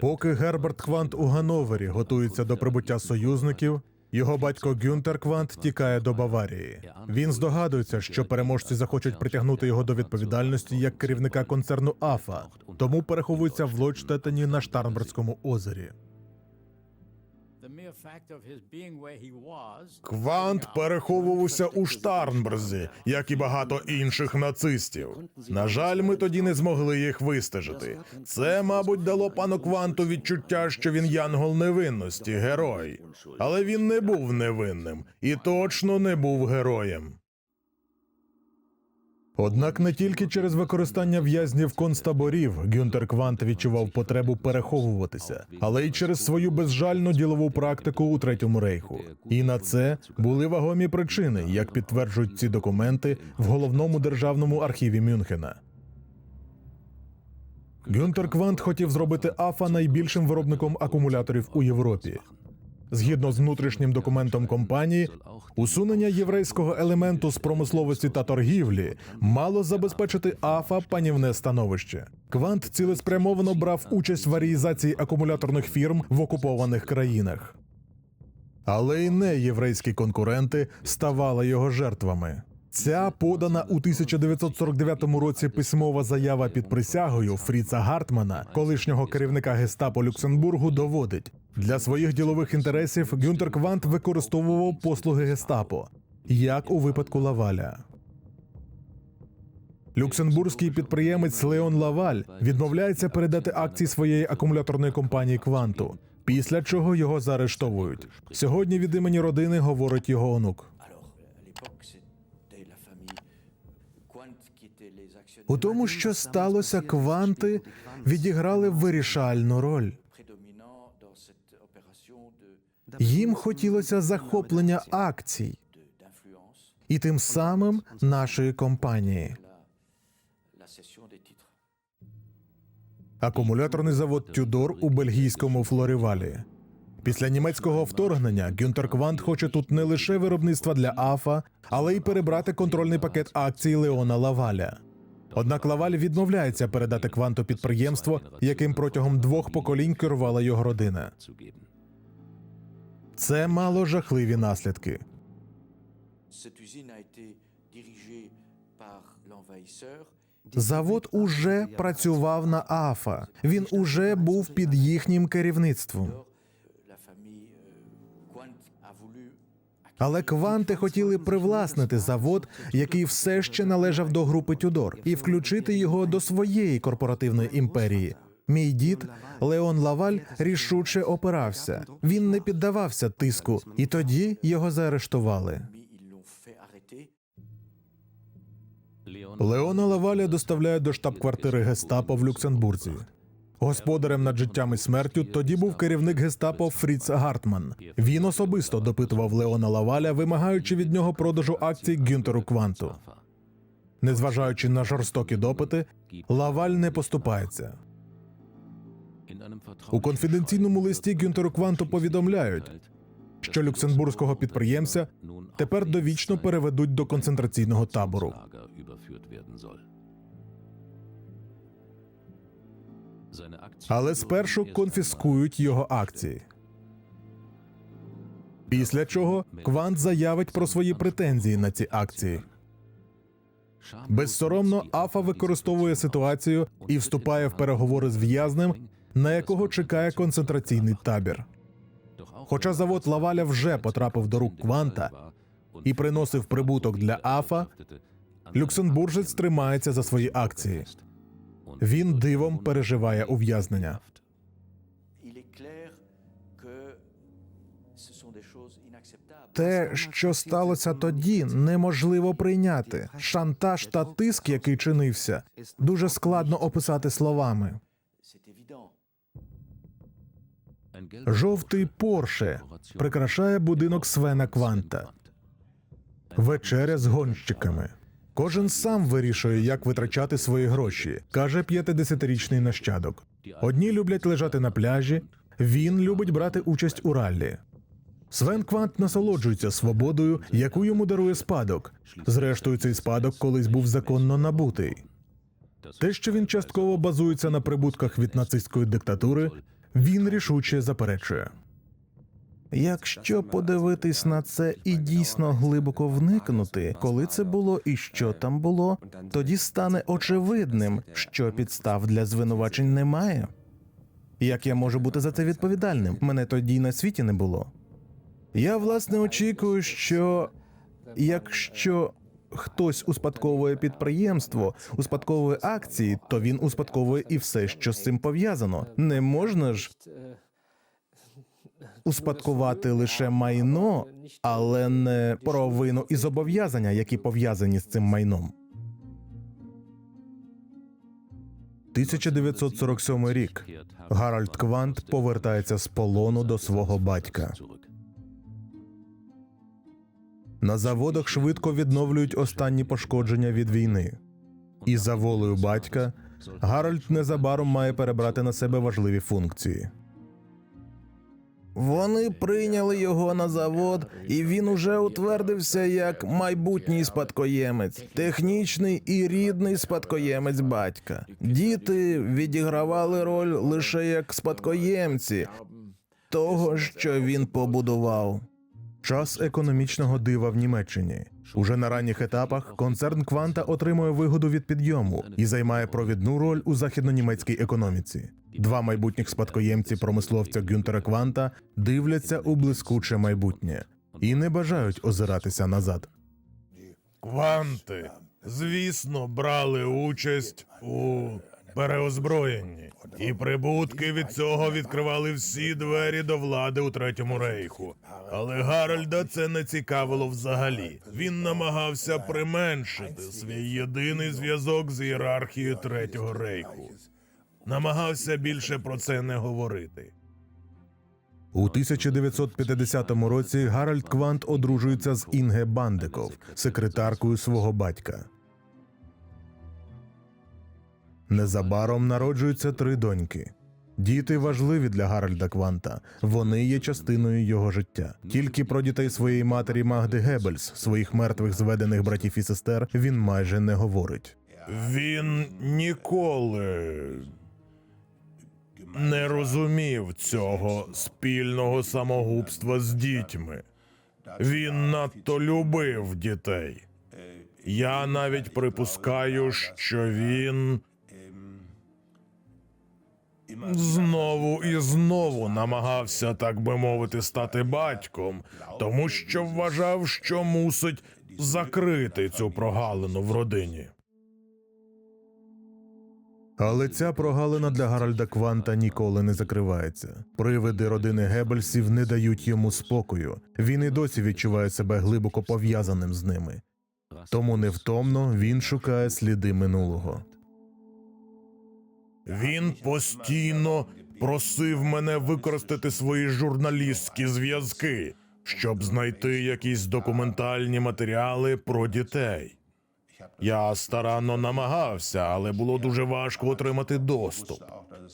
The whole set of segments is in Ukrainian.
Поки Герберт Квант у Гановері готується до прибуття союзників, його батько Гюнтер Квант тікає до Баварії. Він здогадується, що переможці захочуть притягнути його до відповідальності як керівника концерну АФА, тому переховується в Лойчтетені на Штарнберзькому озері. Квант переховувався у Штарнберзі, як і багато інших нацистів. На жаль, ми тоді не змогли їх вистежити. Це, мабуть, дало пану Кванту відчуття, що він янгол невинності, герой. Але він не був невинним і точно не був героєм. Однак не тільки через використання в'язнів концтаборів Гюнтер Квант відчував потребу переховуватися, але й через свою безжальну ділову практику у третьому рейху. І на це були вагомі причини, як підтверджують ці документи в головному державному архіві Мюнхена. Гюнтер Квант хотів зробити АФА найбільшим виробником акумуляторів у Європі. Згідно з внутрішнім документом компанії, усунення єврейського елементу з промисловості та торгівлі мало забезпечити АФА панівне становище. Квант цілеспрямовано брав участь в аріїзації акумуляторних фірм в окупованих країнах. Але й не єврейські конкуренти ставали його жертвами. Ця подана у 1949 році письмова заява під присягою Фріца Гартмана, колишнього керівника гестапо Люксембургу, доводить для своїх ділових інтересів Гюнтер Квант використовував послуги гестапо, як у випадку Лаваля. Люксембурзький підприємець Леон Лаваль відмовляється передати акції своєї акумуляторної компанії Кванту, після чого його заарештовують. Сьогодні від імені родини говорить його онук. У тому, що сталося, кванти відіграли вирішальну роль. Їм хотілося захоплення акцій і тим самим нашої компанії. Акумуляторний завод Тюдор у бельгійському Флорівалі. Після німецького вторгнення Гюнтер Квант хоче тут не лише виробництва для АФА, але й перебрати контрольний пакет акцій Леона Лаваля. Однак Лаваль відмовляється передати кванту підприємство, яким протягом двох поколінь керувала його родина. Це мало жахливі наслідки. Завод уже працював на АФА. Він уже був під їхнім керівництвом. Euh, Але кванти хотіли привласнити завод, який все ще належав до групи Тюдор, і включити його до своєї корпоративної імперії. Мій дід Леон Лаваль рішуче опирався. Він не піддавався тиску, і тоді його заарештували. Леона Лаваля доставляють до штаб-квартири Гестапо в Люксембурзі. Господарем над життям і смертю тоді був керівник гестапо Фріц Гартман. Він особисто допитував Леона Лаваля, вимагаючи від нього продажу акцій Гюнтеру Кванту. Незважаючи на жорстокі допити, Лаваль не поступається. У конфіденційному листі Гюнтеру Кванту повідомляють, що люксембурзького підприємця тепер довічно переведуть до концентраційного табору. Але спершу конфіскують його акції. Після чого Квант заявить про свої претензії на ці акції. Безсоромно Афа використовує ситуацію і вступає в переговори з в'язнем, на якого чекає концентраційний табір. Хоча завод Лаваля вже потрапив до рук Кванта і приносив прибуток для Афа, люксембуржець тримається за свої акції. Він дивом переживає ув'язнення. Те, що сталося тоді, неможливо прийняти. Шантаж та тиск, який чинився, дуже складно описати словами. Жовтий Порше прикрашає будинок Свена Кванта. Вечеря з гонщиками. Кожен сам вирішує, як витрачати свої гроші, каже 50-річний нащадок. Одні люблять лежати на пляжі, він любить брати участь у раллі. Свен Квант насолоджується свободою, яку йому дарує спадок. Зрештою, цей спадок колись був законно набутий. Те, що він частково базується на прибутках від нацистської диктатури, він рішуче заперечує. Якщо подивитись на це і дійсно глибоко вникнути, коли це було і що там було, тоді стане очевидним, що підстав для звинувачень немає. Як я можу бути за це відповідальним? Мене тоді на світі не було. Я власне очікую, що якщо хтось успадковує підприємство, успадковує акції, то він успадковує і все, що з цим пов'язано. Не можна ж успадкувати лише майно, але не провину і зобов'язання, які пов'язані з цим майном. 1947 рік. Гарольд Квант повертається з полону до свого батька. На заводах швидко відновлюють останні пошкодження від війни. І за волею батька Гарольд незабаром має перебрати на себе важливі функції. Вони прийняли його на завод, і він уже утвердився як майбутній спадкоємець, технічний і рідний спадкоємець батька. Діти відігравали роль лише як спадкоємці того, що він побудував. Час економічного дива в Німеччині. Уже на ранніх етапах концерн Кванта отримує вигоду від підйому і займає провідну роль у західнонімецькій економіці. Два майбутніх спадкоємці промисловця Гюнтера Кванта дивляться у блискуче майбутнє і не бажають озиратися назад. Кванти, звісно, брали участь у переозброєнні, і прибутки від цього відкривали всі двері до влади у третьому рейху. Але Гарольда це не цікавило взагалі. Він намагався применшити свій єдиний зв'язок з ієрархією третього рейху. Намагався більше про це не говорити. У 1950 році Гарольд Квант одружується з Інге Бандеков, секретаркою свого батька. Незабаром народжуються три доньки. Діти важливі для Гарольда Кванта. Вони є частиною його життя. Тільки про дітей своєї матері Магди Геббельс, своїх мертвих зведених братів і сестер, він майже не говорить. Він ніколи не розумів цього спільного самогубства з дітьми. Він надто любив дітей. Я навіть припускаю, що він знову і знову намагався, так би мовити, стати батьком, тому що вважав, що мусить закрити цю прогалину в родині. Але ця прогалина для Гарольда Кванта ніколи не закривається. Привиди родини Геббельсів не дають йому спокою. Він і досі відчуває себе глибоко пов'язаним з ними. Тому невтомно він шукає сліди минулого. Він постійно просив мене використати свої журналістські зв'язки, щоб знайти якісь документальні матеріали про дітей. Я старанно намагався, але було дуже важко отримати доступ.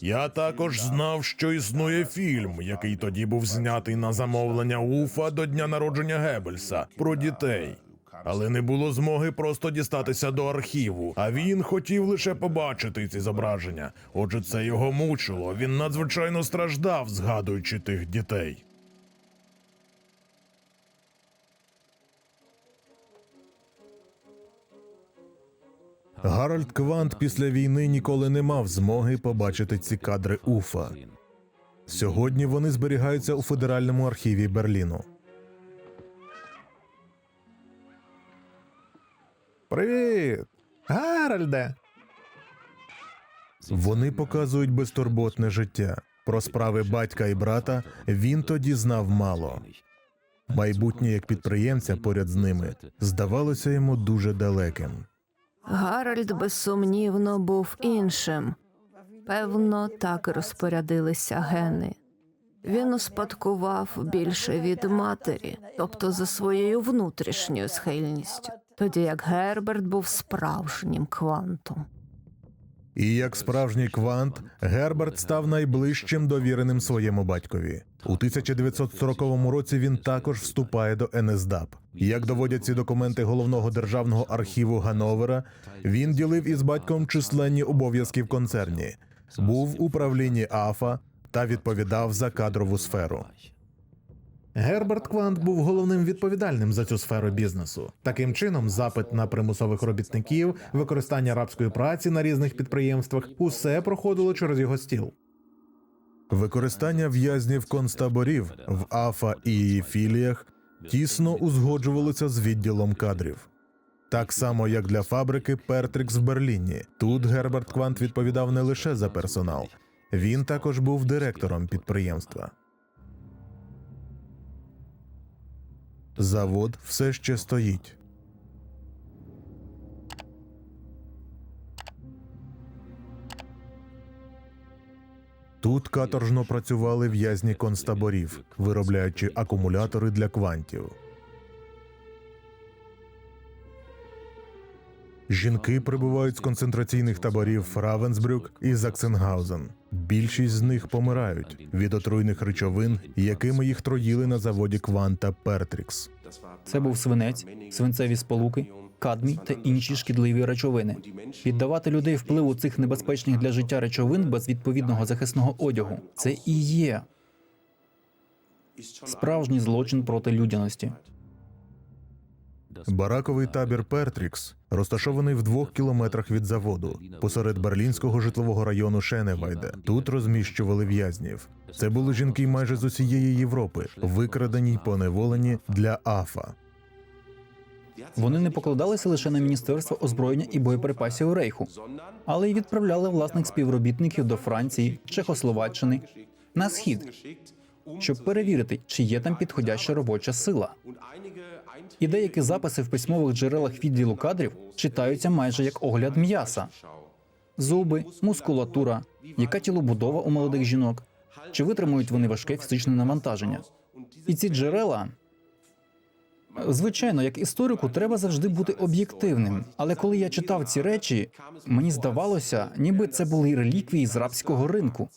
Я також знав, що існує фільм, який тоді був знятий на замовлення Уфа до дня народження Геббельса про дітей. Але не було змоги просто дістатися до архіву. А він хотів лише побачити ці зображення. Отже, це його мучило. Він надзвичайно страждав, згадуючи тих дітей. Гарольд Квант після війни ніколи не мав змоги побачити ці кадри Уфа. Сьогодні вони зберігаються у федеральному архіві Берліну. Привіт, Гарольде. Вони показують безтурботне життя. Про справи батька і брата він тоді знав мало. Майбутнє як підприємця поряд з ними здавалося йому дуже далеким. Гарольд безсумнівно був іншим. Певно, так і розпорядилися гени. Він успадкував більше від матері, тобто за своєю внутрішньою схильністю, тоді як Герберт був справжнім квантом. І як справжній квант, Герберт став найближчим довіреним своєму батькові. У 1940 році він також вступає до НСДАП. Як доводять ці документи головного державного архіву Гановера, він ділив із батьком численні обов'язки в концерні, був в управлінні АФА та відповідав за кадрову сферу. Герберт Квант був головним відповідальним за цю сферу бізнесу. Таким чином, запит на примусових робітників, використання рабської праці на різних підприємствах усе проходило через його стіл. Використання в'язнів концтаборів в АФА і філіях тісно узгоджувалося з відділом кадрів. Так само, як для фабрики Пертрікс в Берліні. Тут Герберт Квант відповідав не лише за персонал, він також був директором підприємства. Завод все ще стоїть. Тут каторжно працювали в'язні концтаборів, виробляючи акумулятори для квантів. Жінки прибувають з концентраційних таборів Фравенсбрюк і Заксенгаузен. Більшість з них помирають від отруйних речовин, якими їх троїли на заводі Кванта Пертрікс. Це був свинець, свинцеві сполуки, кадмій та інші шкідливі речовини. Піддавати людей впливу цих небезпечних для життя речовин без відповідного захисного одягу це і є справжній злочин проти людяності. Бараковий табір Пертрікс розташований в двох кілометрах від заводу, посеред берлінського житлового району Шеневайде. Тут розміщували в'язнів. Це були жінки майже з усієї Європи, викрадені й поневолені для АФА. Вони не покладалися лише на міністерство озброєння і боєприпасів Рейху, але й відправляли власних співробітників до Франції, Чехословаччини на схід, щоб перевірити, чи є там підходяща робоча сила. І деякі записи в письмових джерелах відділу кадрів читаються майже як огляд м'яса: зуби, мускулатура, яка тілобудова у молодих жінок, чи витримують вони важке фізичне навантаження. І ці джерела. Звичайно, як історику, треба завжди бути об'єктивним. Але коли я читав ці речі, мені здавалося, ніби це були реліквії з рабського ринку.